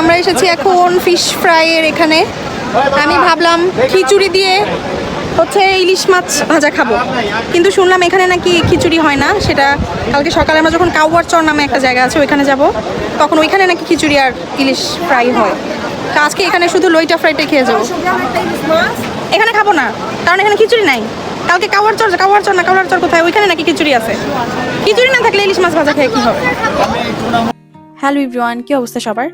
আমরা এসেছি এখন ফিশ ফ্রাইয়ের এখানে। আমি ভাবলাম খিচুড়ি দিয়ে হচ্ছে ইলিশ মাছ ভাজা খাব। কিন্তু শুনলাম এখানে নাকি খিচুড়ি হয় না, সেটা কালকে সকালে আমরা যখন কাউয়ার চর নামে একটা জায়গা আছে, ওইখানে যাব। তখন ওইখানে নাকি খিচুড়ি আর ইলিশ ফ্রাই হয়। তো আজকে এখানে শুধু লইটা ফ্রাইটাই খেয়ে যাব। এখানে খাব না, কারণ এখানে খিচুড়ি নাই। কালকে কাওয়ার চর কাওয়ার চর না কাওয়ার চর কোথায়? ওইখানে নাকি খিচুড়ি আছে। খিচুড়ি না থাকলে ইলিশ মাছ ভাজা খেয়ে কি হবে? হ্যালো ইভরিওয়ান কি অবস্থা সবার?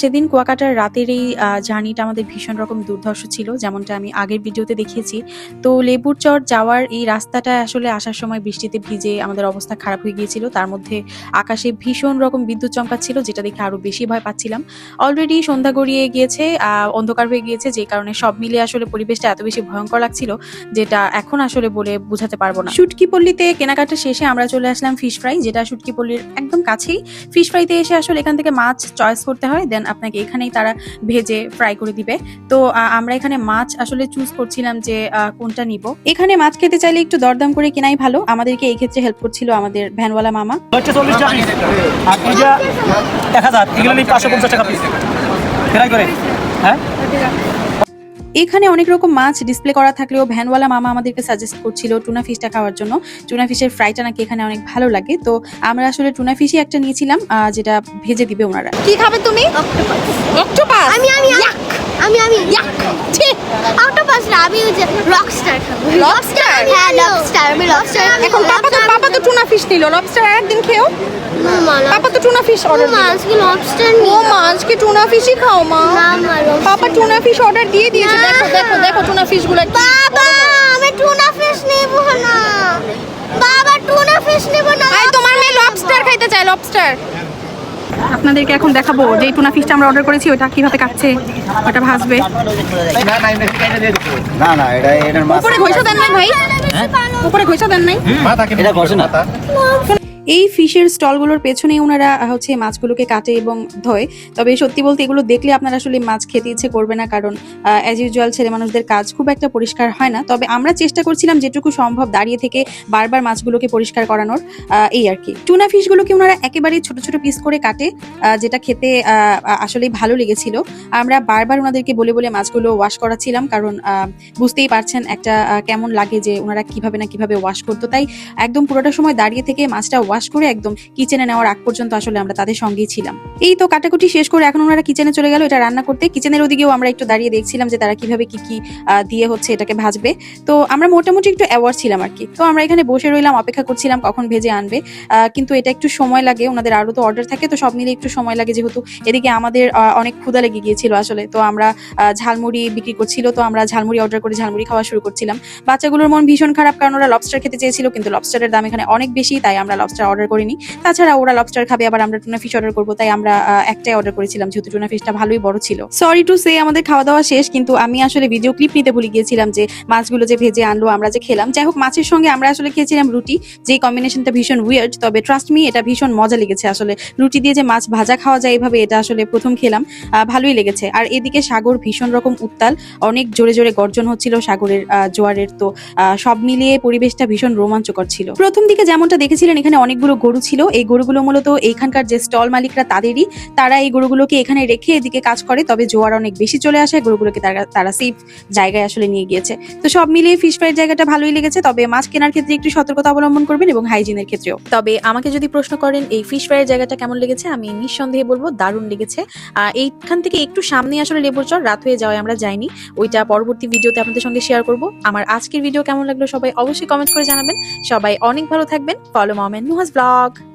সেদিন কুয়াকাটার রাতের এই জার্নিটা আমাদের ভীষণ রকম দুর্ধর্ষ ছিল, যেমনটা আমি আগের ভিডিওতে দেখিয়েছি। তো লেবুর চর যাওয়ার এই রাস্তাটা আসলে আসার সময় বৃষ্টিতে ভিজে আমাদের অবস্থা খারাপ হয়ে গিয়েছিল। তার মধ্যে আকাশে ভীষণ রকম বিদ্যুৎ চমকাচ্ছিল যেটা দেখে আরও বেশি ভয় পাচ্ছিলাম। অলরেডি সন্ধ্যা গড়িয়ে গিয়েছে অন্ধকার হয়ে গিয়েছে, যে কারণে সব মিলে আসলে পরিবেশটা এত বেশি ভয়ঙ্কর লাগছিল, যেটা এখন আসলে বলে বোঝাতে পারব না। শুটকি পল্লীতে কেনাকাটা শেষে আমরা চলে আসলাম ফিশ ফ্রাই, যেটা শুটকি পল্লীর একদম কাছেই। ফিশ ফ্রাইতে এসে আসলে এখান থেকে মাছ চয়েস করতে হয় দেন আপনাকে এখানেই তারা ভেজে ফ্রাই করে দিবে। তো আমরা এখানে মাছ আসলে চুজ করছিলাম যে কোনটা নিব। এখানে মাছ খেতে চাইলে একটু দরদাম করে কেনাই ভালো। আমাদেরকে এই ক্ষেত্রে হেল্প করছিল আমাদের ভ্যানওয়ালা মামা। এক হাজার। এগুলো পাঁচশো পঞ্চাশ টাকা পিস ফ্রাই করে। হ্যাঁ? এখানে অনেক রকম মাছ ডিসপ্লে করা থাকলেও ভ্যানওয়ালা মামা আমাদেরকে সাজেস্ট করছিল টুনা ফিশটা খাওয়ার জন্য। টুনা ফিশের ফ্রাইটা নাকি এখানে অনেক ভালো লাগে। তো আমরা আসলে টুনা ফিশই একটা নিয়েছিলাম যেটা ভেজে দিবে ওনারা। কি খাবে তুমি? অক্টোপাস আমি আমি আমি। আমি অক্টোপাস না আমি ওই যে লবস্টার খাব। লবস্টার হ্যাঁ লবস্টার আমি লবস্টার এখন পাপা তো পাপা তো টুনা ফিশ নিল। লবস্টার একদিন খেও। তো টুনা ফিশ অর্ডার মা আজকে লবস্টার ও মা আজকে টুনা ফিশই খাও মা। না মা পাপা টুনা ফিশ অর্ডার দিয়ে দিয়েছে। দেখো দেখো দেখো টুনা ফিশগুলো বাবা আমি টুনা ফিশ নেব না। বাবা টুনা ফিশ নেব না। আই তোমার মেয়ে লবস্টার খাইতে চায় লবস্টার আপনাদেরকে এখন দেখাবো যে টুনা ফিশটা আমরা অর্ডার করেছি ওটা কীভাবে কাটছে ওটা ভাজবে। না না এটা এটার মাছ উপরে ঘষা দেন নাই ভাই। উপরে ঘষা দেন নাই। এটা ঘষে না। এই ফিশের স্টলগুলোর পেছনে ওনারা হচ্ছে মাছগুলোকে কাটে এবং ধোয়। তবে সত্যি বলতে এগুলো দেখলে আপনারা আসলে মাছ খেতে ইচ্ছে করবে না কারণ অ্যাজ ইউজুয়াল ছেলে মানুষদের কাজ খুব একটা পরিষ্কার হয় না। তবে আমরা চেষ্টা করছিলাম যেটুকু সম্ভব দাঁড়িয়ে থেকে বারবার মাছগুলোকে পরিষ্কার করানোর এই আর কি। টুনা ফিশগুলোকে ওনারা একেবারে ছোট ছোট পিস করে কাটে যেটা খেতে আসলে ভালো লেগেছিল। আমরা বারবার ওনাদেরকে বলে বলে মাছগুলো ওয়াশ করাচ্ছিলাম কারণ বুঝতেই পারছেন একটা কেমন লাগে যে ওনারা কীভাবে না কীভাবে ওয়াশ করতো। তাই একদম পুরোটা সময় দাঁড়িয়ে থেকে মাছটা ওয়াশ করে একদম কিচেনে নেওয়ার আগ পর্যন্ত আসলে আমরা তাদের সঙ্গেই ছিলাম। এই তো কাটাকুটি শেষ করে এখন ওনারা কিচেনে চলে গেল, এটা রান্না করতে। কিচেনের ওদিকেও আমরা একটু দাঁড়িয়ে দেখছিলাম যে তারা কীভাবে কি কি দিয়ে হচ্ছে এটাকে ভাজবে। তো আমরা মোটামুটি একটু অ্যাওয়ার্ড ছিলাম আর কি। তো আমরা এখানে বসে রইলাম, অপেক্ষা করছিলাম কখন ভেজে আনবে। কিন্তু এটা একটু সময় লাগে, ওনাদের আরও তো অর্ডার থাকে, তো সব মিলে একটু সময় লাগে যেহেতু এদিকে আমাদের অনেক ক্ষুদা লেগে গিয়েছিল আসলে। তো আমরা ঝালমুড়ি বিক্রি করছিল, তো আমরা ঝালমুড়ি অর্ডার করে ঝালমুড়ি খাওয়া শুরু করছিলাম। বাচ্চাগুলোর মন ভীষণ খারাপ, কারণ ওরা লবস্টার খেতে চেয়েছিল, কিন্তু লবস্টারের দাম এখানে অনেক বেশি, তাই আমরা লবস্টার অর্ডার করিনি। তাছাড়া ওরা লবস্টার খাবে, আবার আমরা টুনা ফিশ অর্ডার করব, তাই আমরা একটাই অর্ডার করেছিলাম, যেহেতু টুনা ফিশটা ভালোই বড় ছিল। সরি টু সে আমাদের খাওয়া দাওয়া শেষ, কিন্তু আমি আসলে ভিডিও ক্লিপ নিতে ভুলে গিয়েছিলাম যে মাছগুলো যে ভেজে আনলো, আমরা যে খেলাম। যাই হোক, মাছের সঙ্গে আমরা আসলে খেয়েছিলাম রুটি যে কম্বিনেশনটা ভীষণ উইয়ার্ড তবে ট্রাস্ট মি এটা ভীষণ মজা লেগেছে আসলে। রুটি দিয়ে যে মাছ ভাজা খাওয়া যায় এভাবে, এটা আসলে প্রথম খেলাম ভালোই লেগেছে। আর এদিকে সাগর ভীষণ রকম উত্তাল, অনেক জোরে জোরে গর্জন হচ্ছিল সাগরের জোয়ারের, তো সব মিলিয়ে পরিবেশটা ভীষণ রোমাঞ্চকর ছিল। প্রথম দিকে যেমনটা দেখেছিলেন, এখানে অনেকগুলো গরু ছিল। এই গরুগুলো মূলত এইখানকার যে স্টল মালিকরা তাদেরই। তারা এই গরুগুলোকে এখানে রেখে এদিকে কাজ করে, তবে জোয়ার অনেক বেশি চলে আসে, গরুগুলোকে তারা তারা সেফ জায়গায় আসলে নিয়ে গিয়েছে। তো সব মিলিয়ে ফিশ ফ্রাইয়ের জায়গাটা ভালোই লেগেছে, তবে মাছ কেনার ক্ষেত্রে একটু সতর্কতা অবলম্বন করবেন এবং হাইজিনের ক্ষেত্রেও। তবে আমাকে যদি প্রশ্ন করেন, এই ফিশ ফ্রাইয়ের জায়গাটা কেমন লেগেছে? আমি নিঃসন্দেহে বলব দারুণ লেগেছে। এইখান থেকে একটু সামনে আসলে লেবুর চর রাত হয়ে যাওয়ায় আমরা যাইনি। ওইটা পরবর্তী ভিডিওতে আপনাদের সঙ্গে শেয়ার করব। আমার আজকের ভিডিও কেমন লাগল সবাই অবশ্যই কমেন্ট করে জানাবেন। সবাই অনেক ভালো থাকবেন। ফলো মম Moha's Vlog.